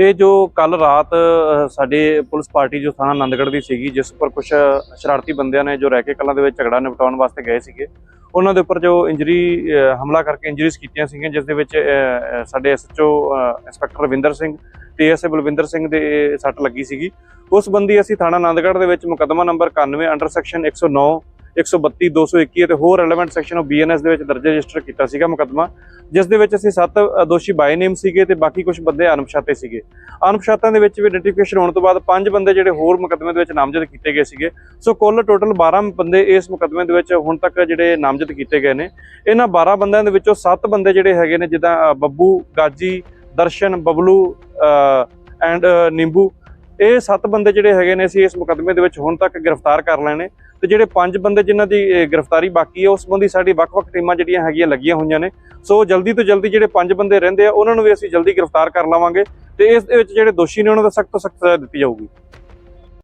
ਇਹ ਜੋ ਕੱਲ ਰਾਤ ਸਾਡੇ ਪੁਲਿਸ ਪਾਰਟੀ ਜੋ ਥਾਣਾ ਆਨੰਦਗੜ੍ਹ ਦੀ ਸੀਗੀ ਜਿਸ ਉੱਪਰ ਕੁਝ ਸ਼ਰਾਰਤੀ ਬੰਦਿਆਂ ਨੇ ਜੋ ਰਹਿ ਕੇ ਕਲਾਂ ਦੇ ਵਿੱਚ ਝਗੜਾ ਨਿਪਟਾਉਣ ਵਾਸਤੇ ਗਏ ਸੀਗੇ ਉਹਨਾਂ ਦੇ ਉੱਪਰ ਜੋ ਇੰਜਰੀ ਹਮਲਾ ਕਰਕੇ ਇੰਜਰੀਜ਼ ਕੀਤੀਆਂ ਸੀਗੀਆਂ ਜਿਸ ਦੇ ਵਿੱਚ ਅ, ਅ, ਸਾਡੇ ਐਸਐਚਓ ਇੰਸਪੈਕਟਰ ਰਵਿੰਦਰ ਸਿੰਘ ਤੇ ਐਸਏ ਬਲਵਿੰਦਰ ਸਿੰਘ ਦੇ ਸੱਟ ਲੱਗੀ ਸੀਗੀ। ਉਸ ਬੰਦੀ ਅਸੀਂ ਥਾਣਾ ਆਨੰਦਗੜ੍ਹ ਦੇ ਵਿੱਚ ਮੁਕੱਦਮਾ ਨੰਬਰ 91 ਅੰਡਰ ਸੈਕਸ਼ਨ 109 132 221 ਅਤੇ ਹੋਰ ਰੈਲੇਵੈਂਟ ਸੈਕਸ਼ਨ ਆਫ ਬੀਐਨਐਸ ਦੇ ਵਿੱਚ ਦਰਜ ਰਜਿਸਟਰ ਕੀਤਾ ਸੀਗਾ ਮੁਕੱਦਮਾ, ਜਿਸ ਦੇ ਵਿੱਚ ਅਸੀਂ ਸੱਤ ਦੋਸ਼ੀ ਬਾਈ ਨੇਮ ਸੀਗੇ ਤੇ ਬਾਕੀ ਕੁਝ ਬੰਦੇ ਅਣਪਛਾਤੇ ਸੀਗੇ। ਅਣਪਛਾਤਿਆਂ ਦੇ ਵਿੱਚ ਵੀ ਆਇਡੈਂਟੀਫਿਕੇਸ਼ਨ ਹੋਣ ਤੋਂ ਬਾਅਦ ਪੰਜ ਬੰਦੇ ਜਿਹੜੇ ਹੋਰ ਮੁਕੱਦਮੇ ਦੇ ਵਿੱਚ ਨਾਮਜ਼ਦ ਕੀਤੇ ਗਏ ਸੀਗੇ। ਸੋ ਕੁੱਲ ਟੋਟਲ 12 ਬੰਦੇ ਇਸ ਮੁਕੱਦਮੇ ਦੇ ਵਿੱਚ ਹੁਣ ਤੱਕ ਜਿਹੜੇ ਨਾਮਜ਼ਦ ਕੀਤੇ ਗਏ ਨੇ। ਇਹਨਾਂ 12 ਬੰਦਿਆਂ ਦੇ ਵਿੱਚੋਂ 7 ਬੰਦੇ ਜਿਹੜੇ ਹੈਗੇ ਨੇ, ਜਿੱਦਾਂ ਬੱਬੂ, ਗਾਜੀ, ਦਰਸ਼ਨ, ਬਬਲੂ ਐਂਡ ਨਿੰਬੂ, ਇਹ 7 ਬੰਦੇ ਜਿਹੜੇ ਹੈਗੇ ਨੇ ਅਸੀਂ ਇਸ ਮੁਕੱਦਮੇ ਦੇ ਵਿੱਚ ਹੁਣ ਤੱਕ ਗ੍ਰਿਫਤਾਰ ਕਰ ਲਏ ਨੇ। ਤੇ ਜਿਹੜੇ ਪੰਜ ਬੰਦੇ ਜਿਨ੍ਹਾਂ ਦੀ ਗ੍ਰਿਫਤਾਰੀ ਬਾਕੀ ਹੈ, ਉਸ ਸੰਬੰਧੀ ਸਾਡੀ ਵੱਖ-ਵੱਖ ਟੀਮਾਂ ਜਿਹੜੀਆਂ ਹੈਗੀਆਂ ਲੱਗੀਆਂ ਹੋਈਆਂ ਨੇ। ਸੋ ਜਲਦੀ ਤੋਂ ਜਲਦੀ ਜਿਹੜੇ ਪੰਜ ਬੰਦੇ ਰਹਿੰਦੇ ਆ, ਉਹਨਾਂ ਨੂੰ ਵੀ ਅਸੀਂ ਜਲਦੀ ਗ੍ਰਿਫਤਾਰ ਕਰ ਲਵਾਂਗੇ ਤੇ ਇਸ ਦੇ ਵਿੱਚ ਜਿਹੜੇ ਦੋਸ਼ੀ ਨੇ, ਉਹਨਾਂ ਦਾ ਸਖਤ ਤੋਂ ਸਖਤ ਸਜ਼ਾ ਦਿੱਤੀ ਜਾਊਗੀ।